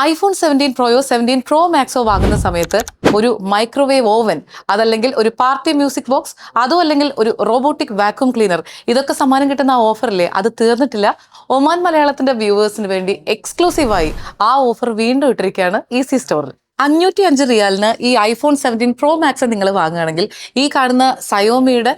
IPhone seventeen പ്രോയോ seventeen pro മാക്സോ വാങ്ങുന്ന സമയത്ത് ഒരു മൈക്രോവേവ് ഓവൻ അതല്ലെങ്കിൽ ഒരു പാർട്ടി മ്യൂസിക് ബോക്സ് അതോ അല്ലെങ്കിൽ ഒരു റോബോട്ടിക് വാക്യൂം ക്ലീനർ ഇതൊക്കെ സമ്മാനം കിട്ടുന്ന ആ ഓഫറില്ലേ? അത് തീർന്നിട്ടില്ല. ഒമാൻ മലയാളത്തിന്റെ വ്യൂവേഴ്സിന് വേണ്ടി എക്സ്ക്ലൂസീവായി ആ ഓഫർ വീണ്ടും ഇട്ടിരിക്കുകയാണ് ഈസി സ്റ്റോറിൽ അഞ്ഞൂറ്റി അഞ്ച് റിയാലിന് ഈ ഐഫോൺ സെവന്റീൻ പ്രോ മാക്സ് നിങ്ങൾ വാങ്ങുകയാണെങ്കിൽ ഈ കാണുന്ന സയോമിയുടെ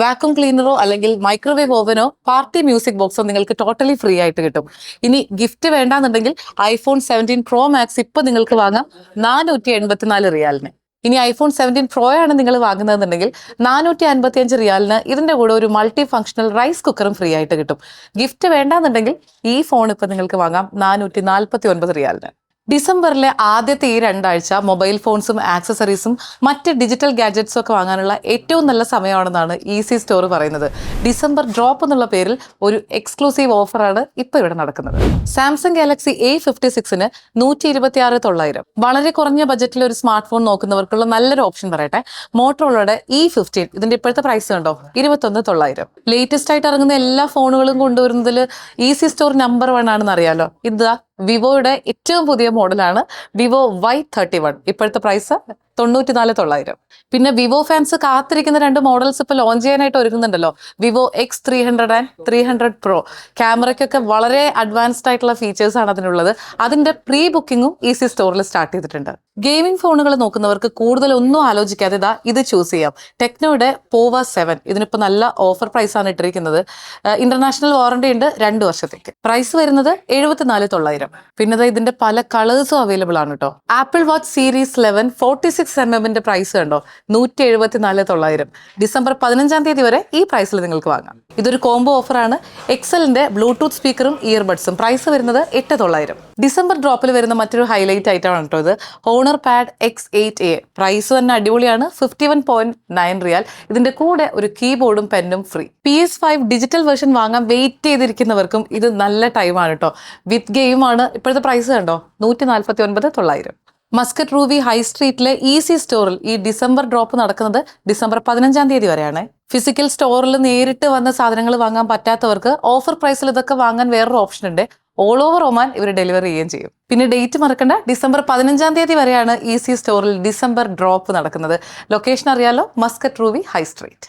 വാക്യൂം ക്ലീനറോ അല്ലെങ്കിൽ മൈക്രോവേവ് ഓവനോ പാർട്ടി മ്യൂസിക് ബോക്സോ നിങ്ങൾക്ക് ടോട്ടലി ഫ്രീ ആയിട്ട് കിട്ടും. ഇനി ഗിഫ്റ്റ് വേണ്ടാന്നുണ്ടെങ്കിൽ ഐഫോൺ സെവന്റീൻ പ്രോ മാക്സ് ഇപ്പൊ നിങ്ങൾക്ക് വാങ്ങാം നാനൂറ്റി എൺപത്തിനാല് റിയാലിന്. ഇനി ഐഫോൺ സെവന്റീൻ പ്രോ ആണ് നിങ്ങൾ വാങ്ങുന്നതെന്നുണ്ടെങ്കിൽ നാനൂറ്റി അൻപത്തി അഞ്ച് റിയാലിന് ഇതിന്റെ കൂടെ ഒരു മൾട്ടി ഫംഗ്ഷണൽ റൈസ് കുക്കറും ഫ്രീ ആയിട്ട് കിട്ടും. ഗിഫ്റ്റ് വേണ്ടാന്നുണ്ടെങ്കിൽ ഈ ഫോൺ ഇപ്പൊ നിങ്ങൾക്ക് വാങ്ങാം നാനൂറ്റി നാൽപ്പത്തി ഒൻപത് റിയാലിന്. ഡിസംബറിലെ ആദ്യത്തെ ഈ രണ്ടാഴ്ച മൊബൈൽ ഫോൺസും ആക്സസറീസും മറ്റ് ഡിജിറ്റൽ ഗാഡ്ജറ്റ്സും ഒക്കെ വാങ്ങാനുള്ള ഏറ്റവും നല്ല സമയമാണെന്നാണ് ഈസി സ്റ്റോർ പറയുന്നത്. ഡിസംബർ ഡ്രോപ്പ് എന്നുള്ള പേരിൽ ഒരു എക്സ്ക്ലൂസീവ് ഓഫറാണ് ഇപ്പോൾ ഇവിടെ നടക്കുന്നത്. സാംസങ് ഗാലക്സി എ ഫിഫ്റ്റി സിക്സിന് നൂറ്റി ഇരുപത്തി ആറ് തൊള്ളായിരം. വളരെ കുറഞ്ഞ ബജറ്റിൽ ഒരു സ്മാർട്ട് ഫോൺ നോക്കുന്നവർക്കുള്ള നല്ലൊരു ഓപ്ഷൻ പറയട്ടെ. മോട്ടറോളയുടെ ഇ ഫിഫ്റ്റീൻ ഇതിന്റെ ഇപ്പോഴത്തെ പ്രൈസ് കണ്ടോ? ഇരുപത്തൊന്ന് തൊള്ളായിരം. ലേറ്റസ്റ്റ് ആയിട്ട് ഇറങ്ങുന്ന എല്ലാ ഫോണുകളും കൊണ്ടുവരുന്നതിൽ ഈസി സ്റ്റോർ നമ്പർ വൺ ആണെന്ന് അറിയാലോ? ഇതാ വിവോയുടെ ഏറ്റവും പുതിയ മോഡലാണ് വിവോ വൈ തേർട്ടി വൺ. ഇപ്പോഴത്തെ പ്രൈസ് തൊണ്ണൂറ്റിനാല് തൊള്ളായിരം. പിന്നെ വിവോ ഫാൻസ് കാത്തിരിക്കുന്ന രണ്ട് മോഡൽസ് ഇപ്പോൾ ലോഞ്ച് ചെയ്യാനായിട്ട് ഒരുങ്ങുന്നുണ്ടല്ലോ. Vivo X three hundred and three hundred pro ക്യാമറയ്ക്കൊക്കെ വളരെ അഡ്വാൻസ്ഡ് ആയിട്ടുള്ള ഫീച്ചേഴ്സ് ആണ് അതിനുള്ളത്. അതിന്റെ പ്രീ ബുക്കിംഗും ഈസി സ്റ്റോറിൽ സ്റ്റാർട്ട് ചെയ്തിട്ടുണ്ട്. ഗെയിമിംഗ് ഫോണുകൾ നോക്കുന്നവർക്ക് കൂടുതൽ ഒന്നും ആലോചിക്കാതെ ഇതാ ഇത് ചൂസ് ചെയ്യാം. ടെക്നോയുടെ പോവ സെവൻ ഇതിനിപ്പോൾ നല്ല ഓഫർ പ്രൈസ് ആണ് ഇട്ടിരിക്കുന്നത്. ഇന്റർനാഷണൽ വാറണ്ടി ഉണ്ട് രണ്ട് വർഷത്തേക്ക്. പ്രൈസ് വരുന്നത് എഴുപത്തിനാല് തൊള്ളായിരം. പിന്നെ ഇതിന്റെ പല കളേഴ്സും അവൈലബിൾ ആണ് കേട്ടോ Apple watch series eleven forty six M എമ്മിന്റെ പ്രൈസ് കണ്ടോ? നൂറ്റി എഴുപത്തിനാല് തൊള്ളായിരം. ഡിസംബർ പതിനഞ്ചാം തീയതി വരെ ഈ പ്രൈസിൽ നിങ്ങൾക്ക് വാങ്ങാം. ഇതൊരു കോംബോ ഓഫറാണ് എക്സലിന്റെ ബ്ലൂടൂത്ത് സ്പീക്കറും ഇയർബഡ്സും പ്രൈസ് വരുന്നത് എട്ട് തൊള്ളായിരം. ഡിസംബർ ഡ്രോപ്പിൽ വരുന്ന മറ്റൊരു ഹൈലൈറ്റ് ഐറ്റമാണ് കേട്ടോ ഇത്. Honor pad X eight A price തന്നെ അടിപൊളിയാണ്. ഫിഫ്റ്റി വൺ പോയിന്റ് നയൻ റിയാൽ. ഇതിന്റെ കൂടെ ഒരു കീബോർഡും പെന്നും free P S five digital version വാങ്ങാൻ വെയിറ്റ് ചെയ്തിരിക്കുന്നവർക്കും ഇത് നല്ല ടൈമാണ് കേട്ടോ. വിത്ത് ഗെയിമാണ് ഇപ്പോഴത്തെ പ്രൈസ് കണ്ടോ? നൂറ്റി നാൽപ്പത്തി ഒൻപത് തൊള്ളായിരം. മസ്കറ്റ് റൂവി ഹൈ സ്ട്രീറ്റിലെ ഈസി സ്റ്റോറിൽ ഈ ഡിസംബർ ഡ്രോപ്പ് നടക്കുന്നത് ഡിസംബർ പതിനഞ്ചാം തീയതി വരെയാണ്. ഫിസിക്കൽ സ്റ്റോറിൽ നേരിട്ട് വന്ന സാധനങ്ങൾ വാങ്ങാൻ പറ്റാത്തവർക്ക് ഓഫർ പ്രൈസിൽ ഇതൊക്കെ വാങ്ങാൻ വേറൊരു ഓപ്ഷൻ ഉണ്ട്. ഓൾ ഓവർ ഒമാൻ ഇവർ ഡെലിവറി ചെയ്യുകയും ചെയ്യും. പിന്നെ ഡേറ്റ് മറക്കണ്ട ഡിസംബർ പതിനഞ്ചാം തീയതി വരെയാണ് ഈസി സ്റ്റോറിൽ ഡിസംബർ ഡ്രോപ്പ് നടക്കുന്നത്. ലൊക്കേഷൻ അറിയാലോ മസ്കറ്റ് റൂവി ഹൈ സ്ട്രീറ്റ്.